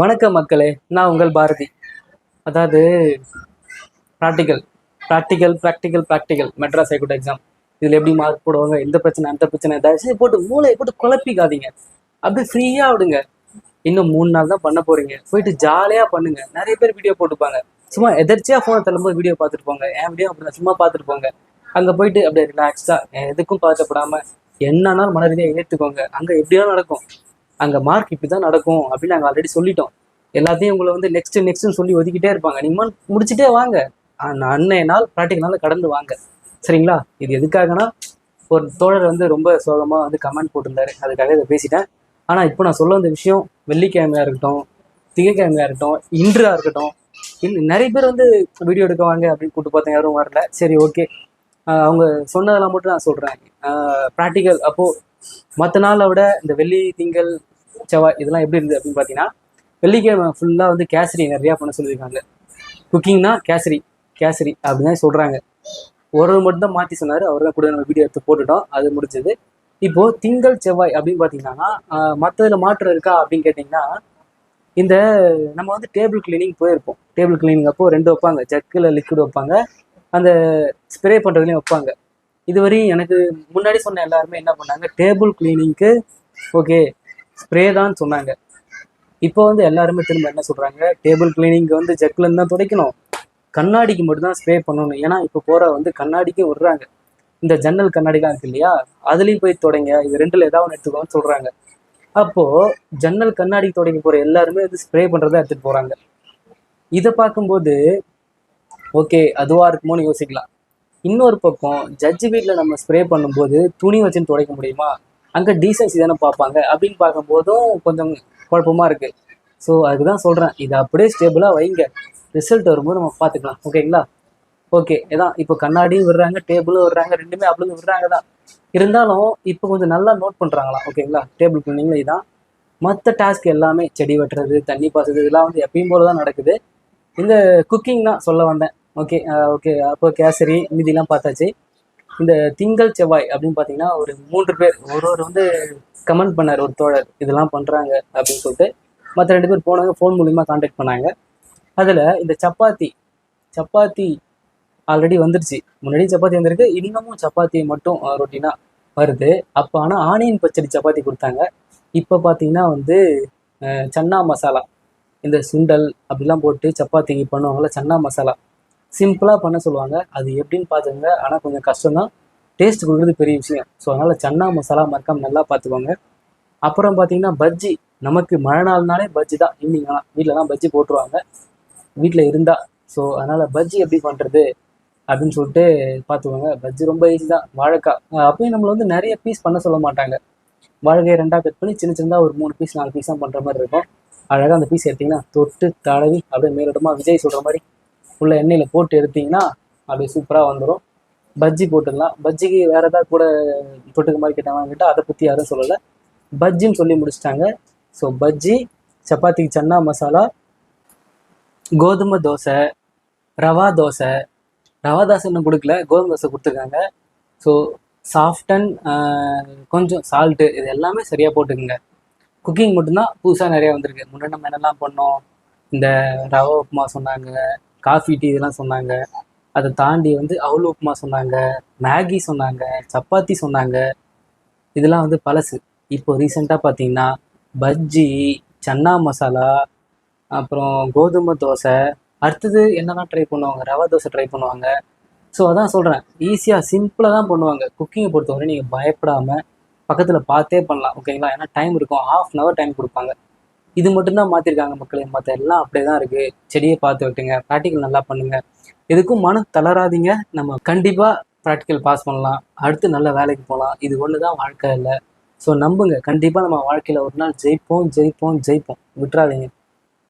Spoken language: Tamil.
வணக்கம் மக்களே நான் உங்கள் பாரதி. அதாவது practical practical practical practical Madras high court exam இதில் எப்படி மார்க் போடுவாங்க இந்த பிரச்சனை அந்த பிரச்சனை தயவுசெய்து போட்டு மூளையை போட்டு குழப்பிக்காதீங்க. அப்படி ஃப்ரீயாக விடுங்க. இன்னும் மூணு நாள் தான் பண்ண போறீங்க. போயிட்டு ஜாலியாக பண்ணுங்க. நிறைய பேர் வீடியோ போட்டுப்பாங்க சும்மா எதர்ச்சியாக ஃபோனை தள்ளும்போது வீடியோ பார்த்துட்டு போங்க. என் வீடியோ அப்படி சும்மா பார்த்துட்டு போங்க. அங்கே போயிட்டு அப்படியே ரிலாக்ஸ்டாக எதுக்கும் பதட்டப்படாமல் என்னன்னாலும் மன ரீதியாக ஏற்றுக்கோங்க அங்கே எப்படியோ நடக்கும். அங்கே மார்க் இப்படி தான் நடக்கும் அப்படின்னு நாங்கள் ஆல்ரெடி சொல்லிட்டோம். எல்லாத்தையும் உங்களை வந்து நெக்ஸ்ட் நெக்ஸ்ட்னு சொல்லி ஒதுக்கிட்டே இருப்பாங்க. நீங்கள் முடிச்சுட்டே வாங்க. அன்னைய நாள் ப்ராக்டிக்கல் கடந்து வாங்க. சரிங்களா? இது எதுக்காகனா ஒரு தோழர் வந்து ரொம்ப சோகமாக வந்து கமெண்ட் போட்டிருந்தாரு. அதுக்காக இதை பேசிட்டேன். ஆனால் இப்போ நான் சொல்ல வந்த விஷயம் வெள்ளிக்கிழமையாக இருக்கட்டும் திங்கக்கிழமையாக இருக்கட்டும் இன்றாக இருக்கட்டும் இன்னும் நிறைய பேர் வந்து வீடியோ எடுக்க வாங்க அப்படின்னு கூப்பிட்டு பார்த்தேன். யாரும் வரல. சரி ஓகே அவங்க சொன்னதெல்லாம் மட்டும் நான் சொல்கிறேன் ப்ராக்டிக்கல் அப்போது மற்ற நாளை விட இந்த வெள்ளி திங்கள் செவ்வாய் இதெல்லாம் எப்படி இருந்தது அப்படின்னு பார்த்தீங்கன்னா வெள்ளிக்கிழமை ஃபுல்லாக வந்து கேசரி நிறையா பண்ண சொல்லியிருக்காங்க. குக்கிங்னா கேசரி கேசரி அப்படின்னு தான் சொல்கிறாங்க ஒரு மட்டும் தான் மாற்றி சொன்னார் அவர் தான் கூட நம்ம வீடியோ எடுத்து போட்டுட்டோம். அது முடிஞ்சது. இப்போது திங்கள் செவ்வாய் அப்படின்னு பார்த்தீங்கன்னா மற்றதில் மாற்றம் இருக்கா அப்படின்னு கேட்டிங்கன்னா இந்த நம்ம வந்து டேபிள் கிளீனிங் போயிருப்போம். டேபிள் கிளீனிங் அப்போ ரெண்டு வைப்பாங்க. ஜக்கில் லிக்விட் வைப்பாங்க. அந்த ஸ்ப்ரே பண்ணுறதுலையும் வைப்பாங்க. இதுவரையும் எனக்கு முன்னாடி சொன்ன எல்லாருமே என்ன பண்ணாங்க டேபிள் கிளீனிங்க்கு ஓகே ஸ்ப்ரே தான் சொன்னாங்க. இப்போ வந்து எல்லாருமே திரும்ப என்ன சொல்கிறாங்க டேபிள் கிளீனிங் வந்து ஜக்கில் தான் துடைக்கணும். கண்ணாடிக்கு மட்டும்தான் ஸ்ப்ரே பண்ணணும். ஏன்னா இப்போ போகிற வந்து கண்ணாடிக்கு விடுறாங்க. இந்த ஜன்னல் கண்ணாடிலாம் இருக்கு இல்லையா? அதுலேயும் போய் தொடங்க. இது ரெண்டில் ஏதாவது ஒன்று எடுத்துக்கோன்னு சொல்கிறாங்க அப்போது ஜன்னல் கண்ணாடி துடைக்க போகிற எல்லாருமே வந்து ஸ்ப்ரே பண்ணுறதா எடுத்துகிட்டு போகிறாங்க இதை பார்க்கும்போது ஓகே அதுவாக இருக்குமோன்னு யோசிக்கலாம். இன்னொரு பக்கம் ஜட்ஜு வீட்டில் நம்ம ஸ்ப்ரே பண்ணும்போது துணி வச்சுன்னு துடைக்க முடியுமா? அங்கே டீசன்சி தானே பார்ப்பாங்க. அப்படின்னு பார்க்கும்போதும் கொஞ்சம் குழப்பமாக இருக்குது ஸோ அதுக்கு தான் சொல்கிறேன் இதை அப்படியே ஸ்டேபிளாக வைங்க. ரிசல்ட் வரும்போது நம்ம பார்த்துக்கலாம். ஓகேங்களா ஓகே இதான். இப்போ கண்ணாடியும் விடுறாங்க டேபிளும் விடுறாங்க ரெண்டுமே அப்படின்னு விடுறாங்க தான் இருந்தாலும் இப்போ கொஞ்சம் நல்லா நோட் பண்ணுறாங்களா ஓகேங்களா டேபிள் கிளீனிங்கில் இதான். மற்ற டாஸ்க் எல்லாமே செடி வெட்டுறது தண்ணி பாசுறது இதெல்லாம் வந்து எப்பயும் போல தான் நடக்குது. இந்த குக்கிங் தான் சொல்ல வந்தேன். ஓகே ஓகே அப்போ கேசரி மீதிலாம் பார்த்தாச்சு. இந்த திங்கள் செவ்வாய் அப்படின்னு பார்த்தீங்கன்னா ஒரு மூன்று பேர் ஒருவர் வந்து கமெண்ட் பண்ணார் ஒரு தோழர். இதெல்லாம் பண்ணுறாங்க அப்படின்னு சொல்லிட்டு மற்ற ரெண்டு பேர் போனாங்க ஃபோன் மூலிமா காண்டாக்ட் பண்ணாங்க. அதில் இந்த சப்பாத்தி சப்பாத்தி ஆல்ரெடி வந்துருச்சு. முன்னாடி சப்பாத்தி வந்திருக்கு இன்னமும் சப்பாத்தி மட்டும் ரொட்டீனாக வருது. அப்போ ஆனால் ஆனியன் பச்சடி சப்பாத்தி கொடுத்தாங்க. இப்போ பார்த்தீங்கன்னா வந்து சன்னா மசாலா இந்த சுண்டல் அப்படிலாம் போட்டு சப்பாத்திக்கு பண்ணுவாங்கள்ல சன்னா மசாலா சிம்பிளாக பண்ண சொல்லுவாங்க. அது எப்படின்னு பார்த்துங்க ஆனால் கொஞ்சம் கஷ்டம்தான். டேஸ்ட் கொடுக்குறது பெரிய விஷயம். ஸோ அதனால் சன்னா மசாலா மறக்காமல் நல்லா பார்த்துக்கோங்க. அப்புறம் பார்த்தீங்கன்னா பஜ்ஜி. நமக்கு மழை நாள்னாலே பஜ்ஜி தான். ஈவினிங் ஆனால் தான் பஜ்ஜி போட்டுருவாங்க. வீட்டில் இருந்தால் ஸோ அதனால் பஜ்ஜி எப்படி பண்ணுறது அப்படின்னு சொல்லிட்டு பார்த்துக்கோங்க. பஜ்ஜி ரொம்ப ஈஸி தான். வாழைக்காய் அப்பயும் நம்மளை வந்து நிறைய பீஸ் பண்ண சொல்ல மாட்டாங்க. வாழைக்காய் ரெண்டாக கட் பண்ணி சின்ன சின்னதாக ஒரு மூணு பீஸ் நாலு பீஸாக பண்ணுற மாதிரி இருக்கும். அழகாக அந்த பீஸ் எடுத்திங்கன்னா தொட்டு தடவி அப்படியே மேலோட்டமாக விஜய் சொல்கிற மாதிரி ஃபுல்லாக எண்ணெயில் போட்டு எடுத்தீங்கன்னா அப்படியே சூப்பராக வந்துடும் பஜ்ஜி போட்டுக்கலாம். பஜ்ஜிக்கு வேற ஏதாவது கூட தொட்டுக்க மாதிரி கேட்டாங்க கேட்டால் அதை பற்றி யாரும் சொல்லலை. பஜ்ஜின்னு சொல்லி முடிச்சிட்டாங்க. ஸோ பஜ்ஜி சப்பாத்திக்கு சன்னா மசாலா கோதுமை தோசை ரவா தோசை. ரவா தோசை இன்னும் கொடுக்கல. கோதுமை தோசை கொடுத்துருக்காங்க. ஸோ சாஃப்டன் கொஞ்சம் சால்ட்டு இது எல்லாமே சரியாக போட்டுக்குங்க. குக்கிங் மட்டும்தான் புதுசாக நிறையா வந்திருக்கு. முன்னாடி நம்ம என்னெல்லாம் பண்ணோம்? இந்த ரவா உப்புமா சொன்னாங்க. காஃபி டீ இதெல்லாம் சொன்னாங்க. அதை தாண்டி வந்து அவுல் உப்புமா சொன்னாங்க மேகி சொன்னாங்க சப்பாத்தி சொன்னாங்க. இதெல்லாம் வந்து பழசு. இப்போ ரீசெண்டாக பார்த்தீங்கன்னா பஜ்ஜி சன்னா மசாலா அப்புறம் கோதுமை தோசை அடுத்தது என்னெல்லாம் ட்ரை பண்ணுவாங்க ரவா தோசை ட்ரை பண்ணுவாங்க. ஸோ அதான் சொல்கிறேன் ஈஸியாக சிம்பிளாக தான் பண்ணுவாங்க. குக்கிங்கை பொறுத்தவரை நீங்கள் பயப்படாமல் பக்கத்தில் பார்த்தே பண்ணலாம். ஓகேங்களா ஏன்னா டைம் இருக்கும். ஹாஃப் அன் ஹவர் டைம் கொடுப்பாங்க. இது மட்டும்தான் மாற்றிருக்காங்க மக்களே. மற்ற எல்லாம் அப்படியே தான் இருக்குது செடியை பார்த்து விட்டுங்க ப்ராக்டிக்கல் நல்லா பண்ணுங்க. எதுக்கும் மனம் தளராதீங்க. நம்ம கண்டிப்பாக ப்ராக்டிக்கல் பாஸ் பண்ணலாம். அடுத்து நல்ல வேலைக்கு போகலாம் இது ஒன்று தான் வாழ்க்கை இல்லை. ஸோ நம்புங்க. கண்டிப்பாக நம்ம வாழ்க்கையில் ஒரு நாள் ஜெயிப்போம் ஜெயிப்போம் ஜெயிப்போம். விட்டுறாதீங்க.